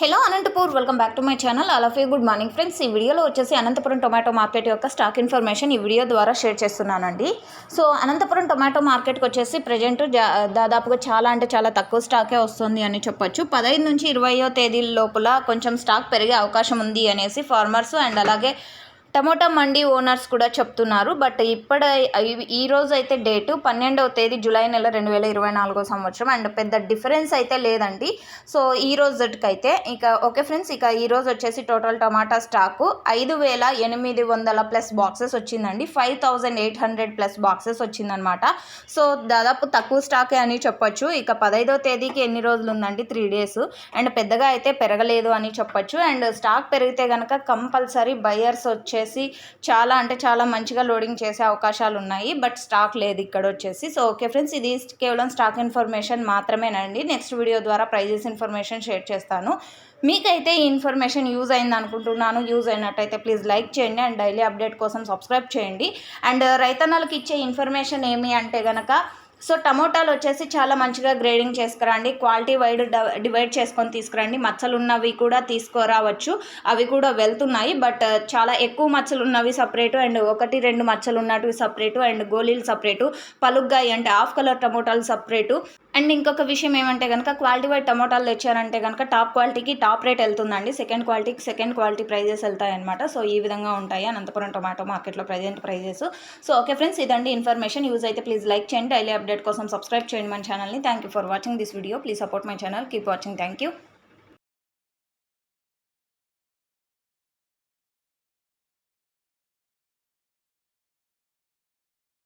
Hello Anantapur welcome back to my channel. అలాఫీ good morning friends. ఈ వీడియోలో వచ్చేసి Anantapuram tomato market యొక్క స్టాక్ ఇన్ఫర్మేషన్ ఈ వీడియో ద్వారా షేర్ చేస్తున్నానండి. సో అనంతపురం టొమాటో మార్కెట్కి వచ్చేసి ప్రజెంట్ దాదాపుగా చాలా అంటే చాలా తక్కువ స్టాకే వస్తుంది అని చెప్పొచ్చు. పదహైదు నుంచి ఇరవయో తేదీల లోపల కొంచెం స్టాక్ పెరిగే అవకాశం ఉంది అనేసి ఫార్మర్స్ అండ్ అలాగే టమోటా మండి ఓనర్స్ కూడా చెప్తున్నారు బట్ ఇప్పట ఈ రోజు అయితే డేటు పన్నెండవ తేదీ జూలై నెల రెండు వేల ఇరవై నాలుగో సంవత్సరం. అండ్ పెద్ద డిఫరెన్స్ అయితే లేదండి. సో ఈ రోజుకైతే ఇక ఓకే ఫ్రెండ్స్ ఇక ఈ రోజు వచ్చేసి టోటల్ టమాటా స్టాకు ఐదు వేల ఎనిమిది వందల ప్లస్ బాక్సెస్ వచ్చిందండి. Five thousand eight hundred plus boxes వచ్చిందనమాట. సో దాదాపు తక్కువ స్టాకే అని చెప్పొచ్చు. ఇక పదహైదో తేదీకి ఎన్ని రోజులు ఉందండి త్రీ డేస్. అండ్ పెద్దగా అయితే పెరగలేదు అని చెప్పొచ్చు. అండ్ స్టాక్ పెరిగితే కనుక కంపల్సరీ బయర్స్ వచ్చే వచ్చేసి చాలా అంటే చాలా మంచిగా లోడింగ్ చేసే అవకాశాలు ఉన్నాయి. బట్ స్టాక్ లేదు ఇక్కడ వచ్చేసి. సో ఓకే ఫ్రెండ్స్ ఇది కేవలం స్టాక్ ఇన్ఫర్మేషన్ మాత్రమేనండి. నెక్స్ట్ వీడియో ద్వారా ప్రైజెస్ ఇన్ఫర్మేషన్ షేర్ చేస్తాను. మీకైతే ఈ ఇన్ఫర్మేషన్ యూజ్ అయింది అనుకుంటున్నాను. యూజ్ అయినట్టయితే ప్లీజ్ లైక్ చేయండి అండ్ డైలీ అప్డేట్ కోసం సబ్స్క్రైబ్ చేయండి. అండ్ uh, రైతన్నలకు ఇచ్చే ఇన్ఫర్మేషన్ ఏమి అంటే కనుక సో టమోటాలు వచ్చేసి చాలా మంచిగా గ్రేడింగ్ చేసుకురండి. క్వాలిటీ వైడ్ డివైడ్ చేసుకొని తీసుకురండి. మచ్చలు ఉన్నవి కూడా తీసుకురావచ్చు. అవి కూడా వెళ్తున్నాయి. బట్ చాలా ఎక్కువ మచ్చలు ఉన్నవి సపరేటు అండ్ ఒకటి రెండు మచ్చలు ఉన్నవి సపరేటు అండ్ గోళీలు సపరేటు. పలుగ్గాయి అంటే హాఫ్ కలర్ టమోటాలు సపరేటు. అండ్ ఇంకొక విషయం ఏమంటే కనుక క్వాలిటీ వైడ్ టమోటాలు తెచ్చారంటే కనుక టాప్ క్వాలిటీకి టాప్ రేట్ వెళ్తుందండి. సెకండ్ క్వాలిటీకి సెకండ్ క్వాలిటీ ప్రైజెస్ వెళ్తాయన్నమాట. సో ఈ విధంగా ఉంటాయి. అనంతపురం టొమాటో మార్కెట్లో present prices. So okay friends ఇదండి ఇన్ఫర్మేషన్. యూజ్ అయితే ప్లీజ్ లైక్ చేయండి. డైలీ అప్డేట్ కోసం సబ్స్క్రైబ్ చేయండి మన ఛానల్ని. Thank you for watching this video. Please support my channel. Keep watching. Thank you.